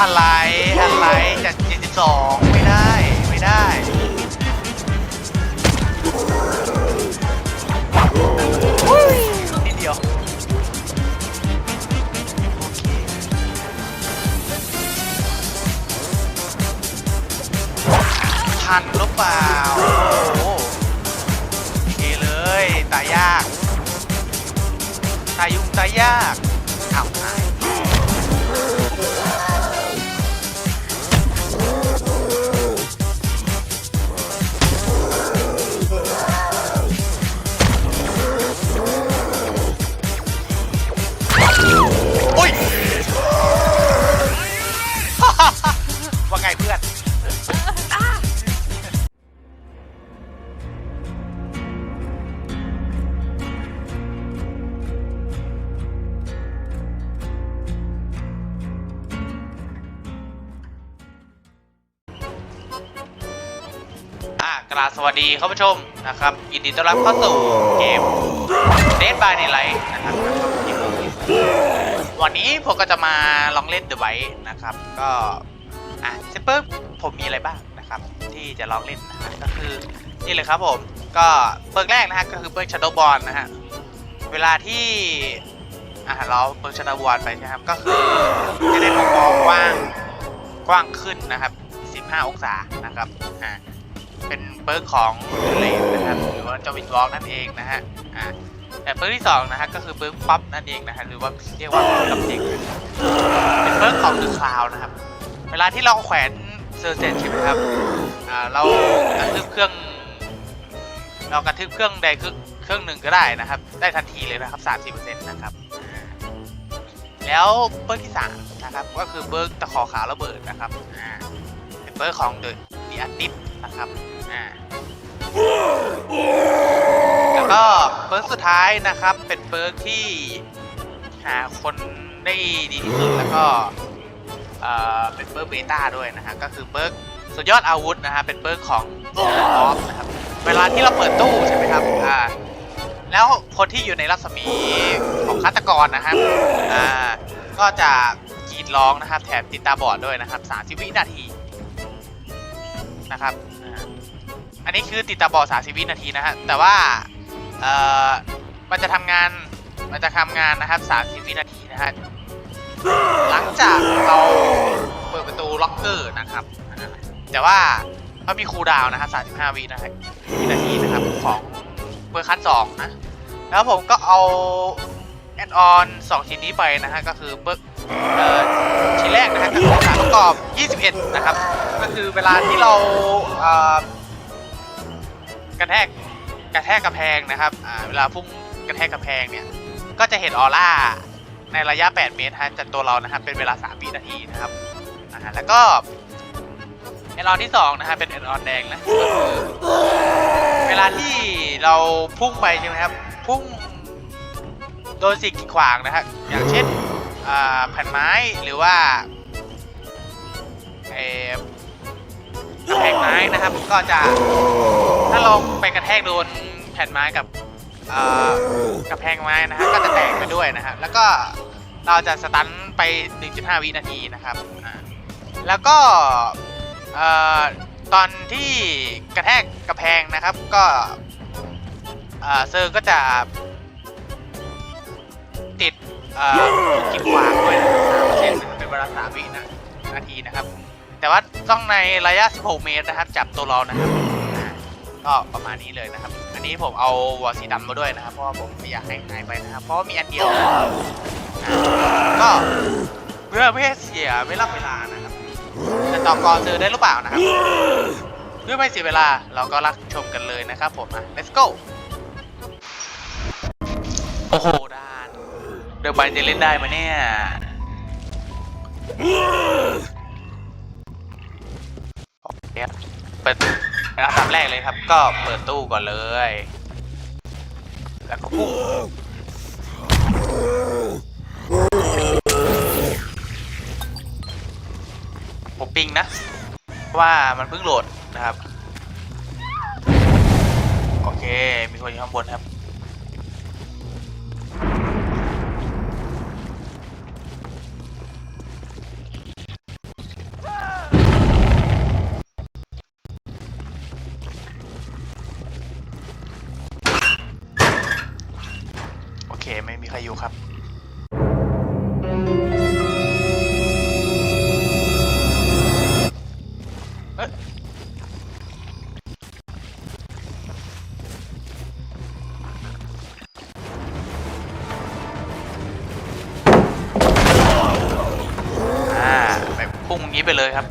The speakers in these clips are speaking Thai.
อะไรอะไรจาก72ไม่ได้ไม่ได้นิดเดียวทันหรือเปล่าโอ้โหเคเลยตายยากตายยุ่งตายยาก ราบสวัสดีคุณผู้ชมนะครับยินดีต้อนรับเข้าสู่เกม Dead by Daylight นะครับวันนี้ผมก็จะมาลองเล่น The White นะครับ ก็อะเซปเปอร์ผมมีอะไรบ้างนะครับ ที่จะลองเล่นนะฮะก็คือนี่เลยครับผมก็เบิร์กแรกนะฮะก็คือเบิร์ก Shadow b o r n นะฮะเวลาที่อะเราเบิร์ก Shadow b o r n ไปใช่ไหมครับ ก็คือจะได้มุมมองกว้างกว้างขึ้นนะครับ 15 องศานะครับอ่า เป็นเบิร์กของเลนนะครับหรือว่าจอวินวอล์กนั่นเองนะฮะอ่าแต่เบิร์กที่สองนะฮะก็คือเบิร์กป๊อปนั่นเองนะฮะหรือว่าเรียกว่าเบิร์กกับเด็กเป็นเบิร์กของดอะคลาวนะครับ เวลาที่เราแขวนเซอร์เซนใช่ไหมครับอ่าเรากระทืบเครื่อง เรากระทืบเครื่องใดเครื่องหนึ่งก็ได้นะครับ ได้ทันทีเลยนะครับ30%นะครับอ่าแล้วเบิร์กที่สามนะครับก็คือเบิร์กตะขอขาวระเบิดนะครับอ่าเป็นเบิร์กของเดอะดีอาร์ติสนะครับ อ่าแล้วก็เบิร์กสุดท้ายนะครับ เป็นเบิร์กที่หาคนได้ดีที่สุดแล้วก็เอ่อเป็นเบิร์กเบต้าด้วยนะฮะก็คือเบิร์กสุดยอดอาวุธนะฮะเป็นเบิร์กของออฟนะครับเวลาที่เราเปิดตู้ใช่ไหมครับอ่าแล้วคนที่อยู่ในรัศมีของฆาตกรนะครับอ่าก็จะกรีดร้องนะครับ แถมติดตาบอดด้วยนะครับ30วินาทีนะครับ อันนี้คือติดตาบอด30วินาทีนะฮะ แต่ว่า เอ่อ มันจะทำงาน มันจะทำงานนะครับ30วินาทีนะฮะ หลังจากเราเปิดประตูล็อกเกอร์นะครับ แต่ว่ามันมีคูลดาวนะครับ35วินะฮะวินาทีนะครับของเบอร์คัส2นะ แล้วผมก็เอาแอดออน2ชิ้นนี้ไปนะฮะ ก็คือเบิร์ชิ้นแรกนะฮะก็คือสารประกอบ 21 นะครับ ก็คือเวลาที่เราเอ่อ กระแทกกระแทกกระแพงนะครับอ่าเวลาพุ่งกระแทกกระแพงเนี่ยก็จะเห็นออร่าในระยะ 8 เมตรฮะจากตัวเรานะครับเป็นเวลา3วินาทีนะครับอ่าแล้วก็แอนอนที่2นะฮะเป็นแอนอนแดงนะคือเวลาที่เราพุ่งไปใช่ไหมครับพุ่งโดนสิ่งกีดขวางนะครับอย่างเช่นอ่าแผ่นไม้หรือว่าเอ่อ กระแพงไม้นะครับ ก็จะถ้าเราไปกระแทกโดนแผ่นไม้กับกระแพงไม้นะฮะก็จะแตกไปด้วยนะครับ แล้วก็เราจะสตันไป 1.5 วินาทีนะครับ แล้วก็ตอนที่กระแทกกระแพงนะครับ ก็เซอร์ก็จะติดกิดขวางด้วยนะครับเป็นเวลา3วินาทีนะครับ แต่ว่าต้องในระยะ 16 เมตรนะครับ จับตัวเรานะครับก็ประมาณนี้เลยนะครับ อันนี้ผมเอาวอลสีดำมาด้วยนะครับ เพราะว่าผมไม่อยากให้หายไปนะครับ เพราะมีอันเดียวก็เพื่อไม่ให้เสียเวลาเวลานะครับจะต่อกรซื้อได้หรือเปล่านะครับเพื่อไม่เสียเวลาเราก็รับชมกันเลยนะครับผมอะ let's go โอ้โหด้านเดี๋ยวใบจะเล่นได้ไหมเนี่ย เนี่ยเปิดอันดับแรกเลยครับ ก็เปิดตู้ก่อนเลย แล้วก็พุ่งผมปิงนะเพราะว่ามันเพิ่งโหลดนะครับ โอเค มีคนอยู่ข้างบนครับ นี้ไปเลยครับ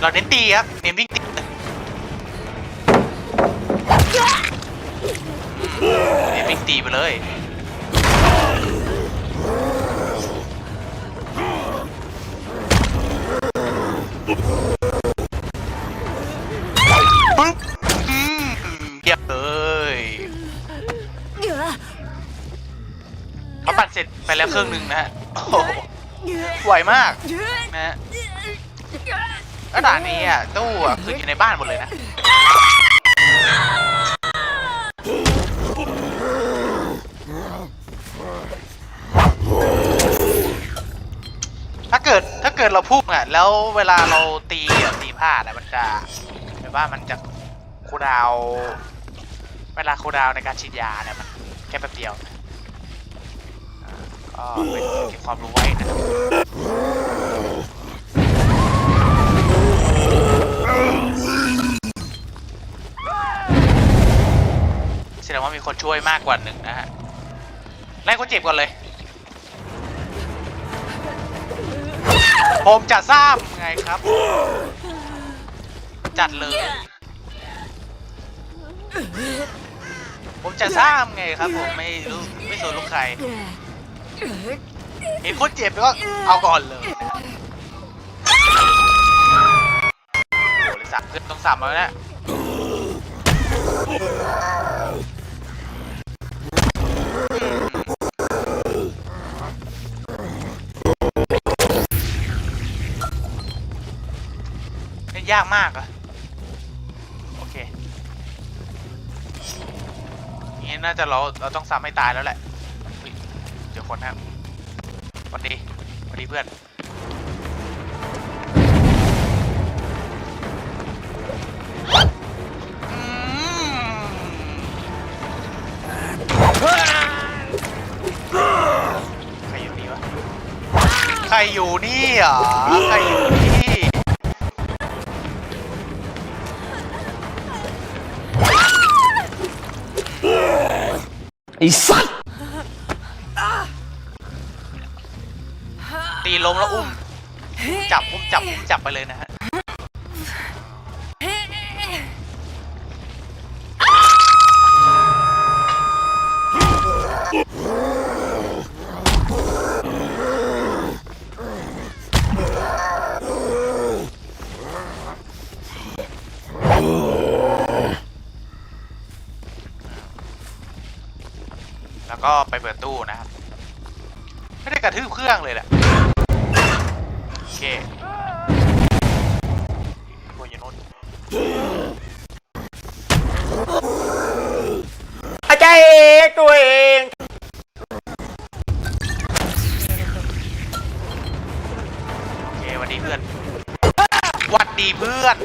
หเราเน้นตีครับ เน้นวิ่งตีเน้นวิ่งตีไปเลย เขาปั่นเสร็จไปแล้วเครื่องหนึ่งนะฮะโอ้โหไหวมากนะฮะแล้วด่านนี้อะตู้อะคืออยู่ในบ้านหมดเลยนะถ้าเกิดถ้าเกิดเราพุ่งอะแล้วเวลาเราตีอะตีพลาดอะมันจะแบบว่ามันจะคูลดาวน์เวลาคูลดาวน์ในการฉีดยาเนี่ยมันแค่แป๊บเดียวอ่า ก็เป็นเก็บความรู้ไว้นะครับแสดงว่ามีคนช่วยมากกว่าหนึ่งนะฮะไล่คนเจ็บก่อนเลย ผมจะทราบไงครับ จัดเลย ผมจะทราบไงครับ ผมไม่รู้ไม่สนลูกใคร เห็นคนเจ็บก็เอาก่อนเลยนะครับโอ้เลยสับขึ้นต้องสับแล้วนะเล่นยากมากอะโอเคนี่น่าจะเราเราต้องซ้ำให้ตายแล้วแหละอุ๊ย เจอคนครับสวัสดีสวัสดีเพื่อนใครอยู่นี่วะใครอยู่นี่อะใครอยู่นี่ไอ้สัตว ไปเลยนะฮะ แล้วก็ไปเปิดตู้นะครับ ไม่ได้กระทืบเครื่องเลยแหละ วันดีเพื่อนหวัดดีเพื่อน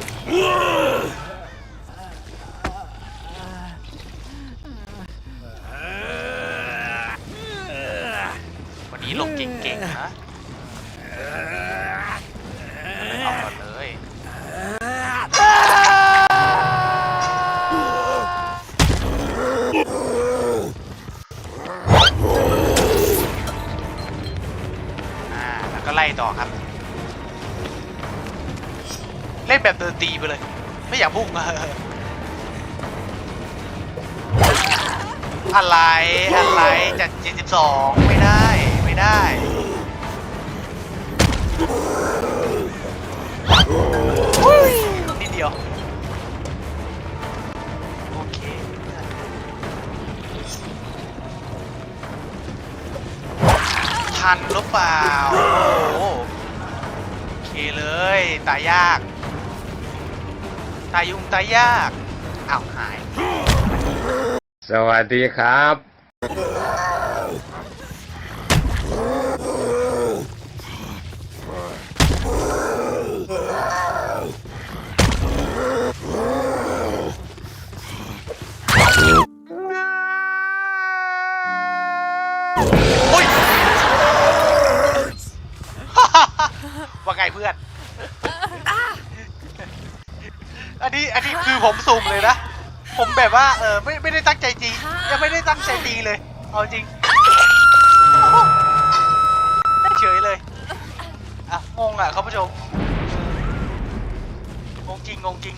วันนี้ลงเก่งๆนะเอาก่อนเลยอ่าแล้วก็ไล่ต่อครับ เล่นแบบเดินตีไปเลย ไม่อยากพุ่งอะไร อะไรจัด72ไม่ได้ ไม่ได้ ตายยุงตายยากอ้าวหาย สวัสดีครับอุ้ยว่าไงเพื่อน อันนี้อันนี้คือผมสุ่มเลยนะ ผมแบบว่าเออไม่ไม่ได้ตั้งใจจริงยังไม่ได้ตั้งใจตีเลย เอาจริงได้เฉยเลยอะงงอะคุณผู้ชมงงจริงงงจริง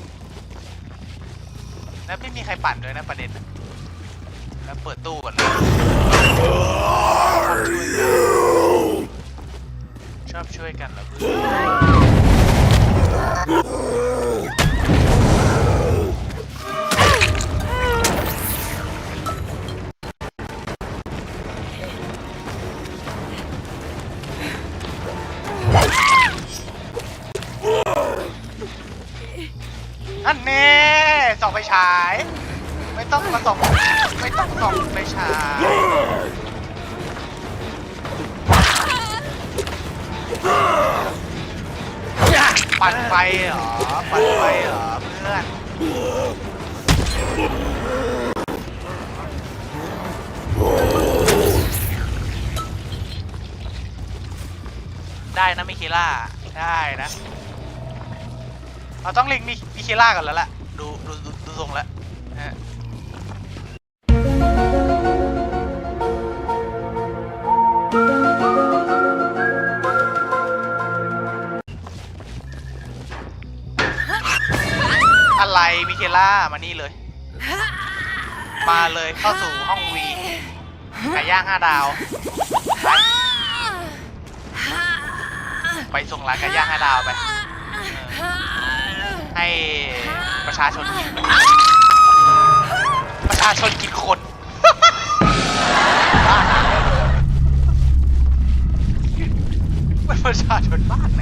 แล้วไม่มีใครปั่นด้วยนะประเด็นน่ะแล้วเปิดตู้ก่อนเลยชอบช่วยกันชอบช่วยกันเหรอเพื่อน อันแน่ส่องไฟฉาย ไม่ต้องมาส่องไม่ต้องส่องไฟฉายปั่นไฟเหรอปั่นไฟเหรอเพื่อนได้นะมิเคล่าได้นะ เราต้องล็งมิมิเคล่ากันแล้วล่ะดูดูดูดูทรงแล้วนะฮะอะไรมิเคล่ามานี่เลย มาเลยเข้าสู่ห้องวีไก่ย่างห้าดาว ไป ไปส่งร้านไก่ย่างห้าดาวไป ให้ประชาชนกินประชาชนกินคนบ้านเป็นประชาชนบ้านไหน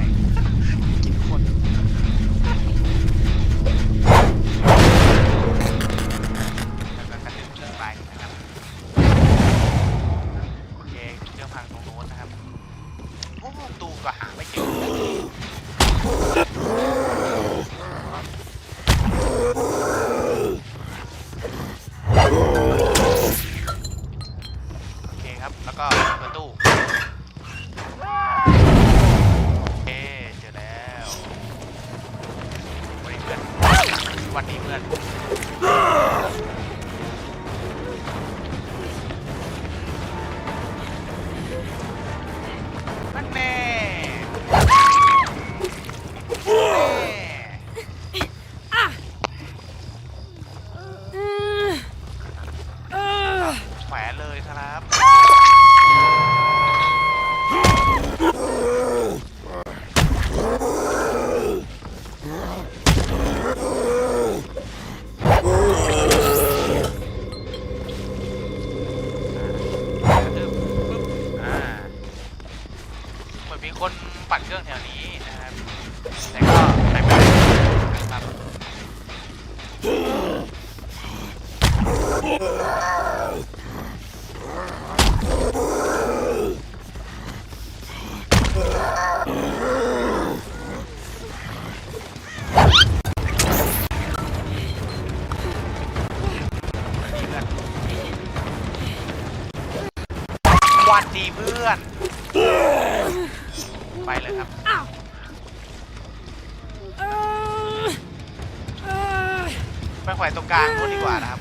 กิน กลางนู้นดีกว่านะครับ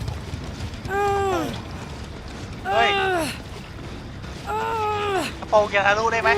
เฮ้ยกระโปรงจะทะลุได้ไหม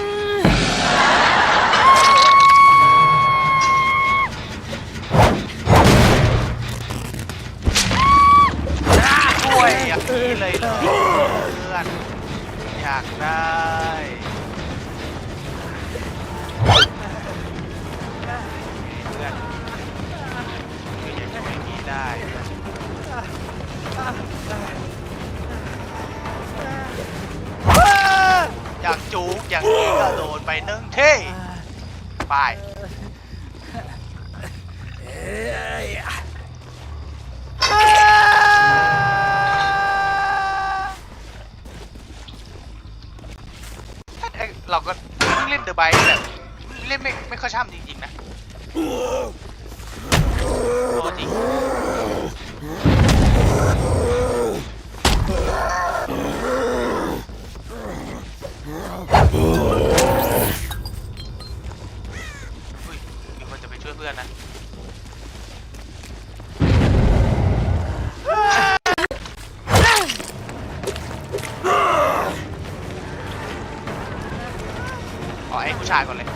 ชายก่อนเลย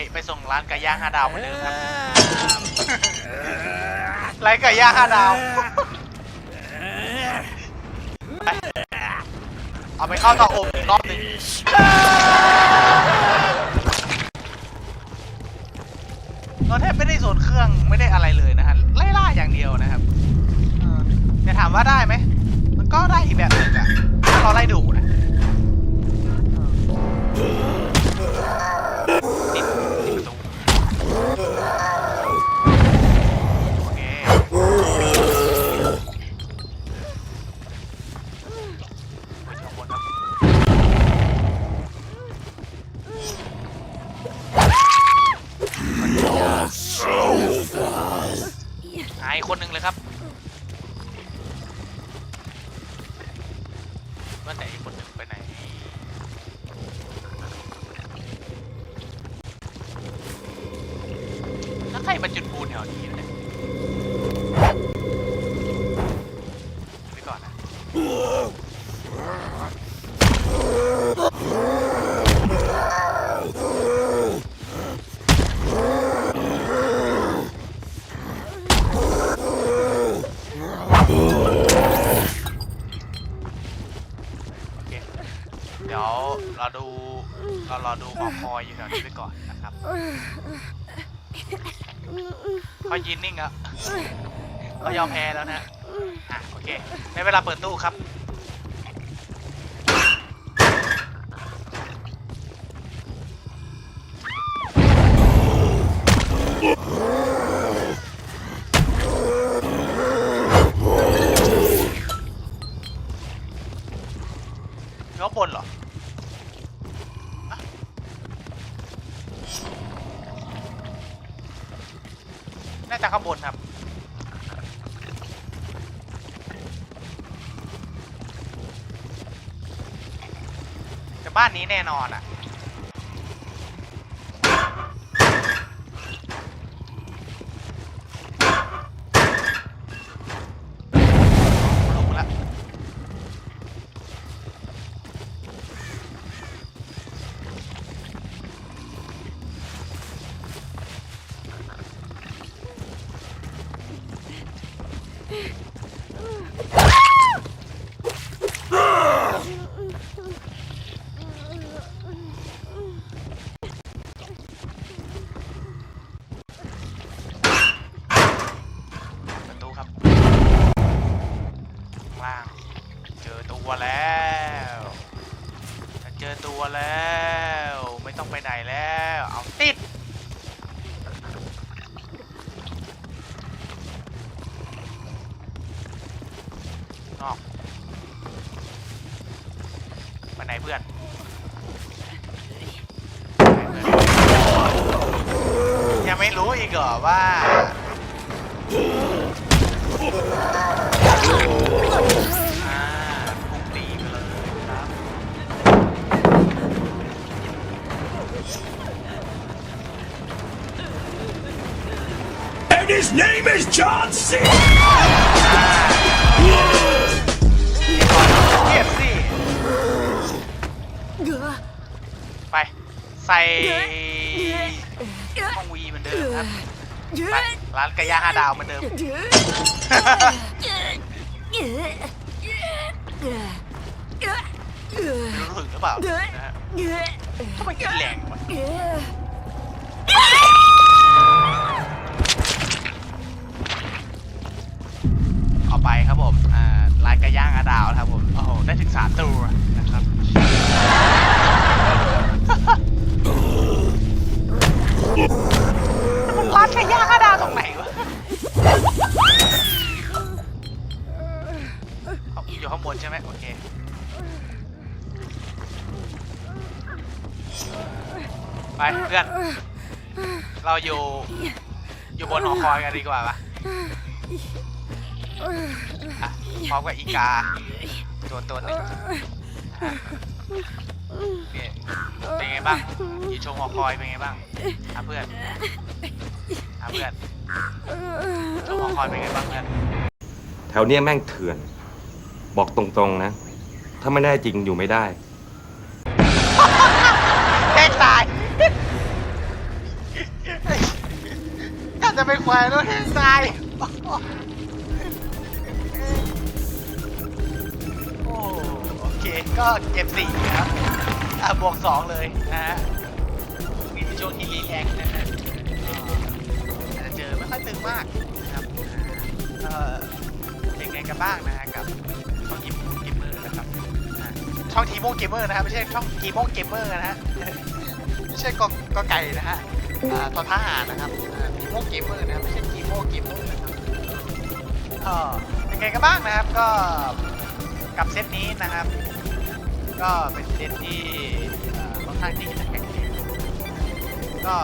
ไปไปส่งร้านไก่ย่างห้าดาวเหมือนเดิมครับร้านไก่ย่างห้าดาวไปเอาไปเข้าเตาอบอีกรอบหนึ่งเราแทบไม่ได้โซนเครื่องไม่ได้อะไรเลยนะฮะไล่ล่าอย่างเดียวนะครับเออจะถามว่าได้ไหม มันก็ได้อีกแบบหนึ่งอะถ้าเราไล่ดูนะติด อดูหอคอยอยู่แถวนี้ไปก่อนนะครับเขายืนนิ่งอะเขายอมแพ้แล้วนะอะโอเคในเวลาเปิดตู้ครับ น่าจะข้างบนครับแต่บ้านนี้แน่นอนอะ his name is John C. เก็บสิไป ใส่ห้องวีเหมือนเดิมครับไปร้านไก่ย่างห้าดาวเหมือนเดิมรู้ถึงหรือเปล่านะฮะทำไมกินแรงวะ เครับผมลายกระย่างอาดาวครับผมโอ้โหได้ถึงสามตัวนะครับมันลายกระย่างอาดาวตรงไหนวะอยู่ข้างบนใช่ไหมโอเคไปเพื่อน เราอยู่ อยู่บนหอคอยกันดีกว่าปะ พร้อมกับอีกา ตัวตัวหนึ่งอะเนี่ยเป็นไงบ้างอยู่ชมหอคอยเป็นไงบ้างอะเพื่อนอะเพื่อนชมหอคอยเป็นไงบ้างเพื่อนแถวเนี้ยแม่งเถื่อน บอกตรงๆนะ ถ้าไม่ได้จริงอยู่ไม่ได้แกล้งตายถ้าจะไปควายแล้วแกล้งตาย โอเคก็เก็บสี่ครับ อะบวกสองเลยนะฮะมีช่วงที่รีแอคนะฮะอาจจะเจอไม่ค่อยตึงมากนะครับเอ่าก็เป็นไงกันบ้างนะฮะกับช่องกิมเกมเมอร์นะครับ ช่องทีโมเกมเมอร์นะครับไม่ใช่ช่องทีโมเกมเมอร์นะฮะไม่ใช่กอกไก่นะฮะอ่าตอทหารนะครับทีโมเกมเมอร์นะครับไม่ใช่ทีโมเกมเมอร์นะครับก็เป็นไงกันบ้างนะครับก็กับเซตนี้นะครับ ก็เป็นเซตที่เอ่อค่อนข้างที่จะแข็งแรงก็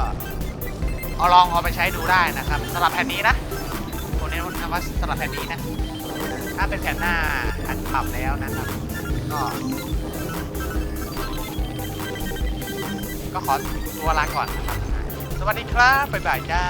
เอาลองเอาไปใช้ดูได้นะครับสำหรับแผ่นนี้นะผมเน้นคำว่าสำหรับแผ่นนี้นะ ถ้าเป็นแผ่นหน้าอันปรับแล้วนะครับ ก็ ก็ขอตัวลาก่อนนะครับ สวัสดีครับบ๊ายบายจ้า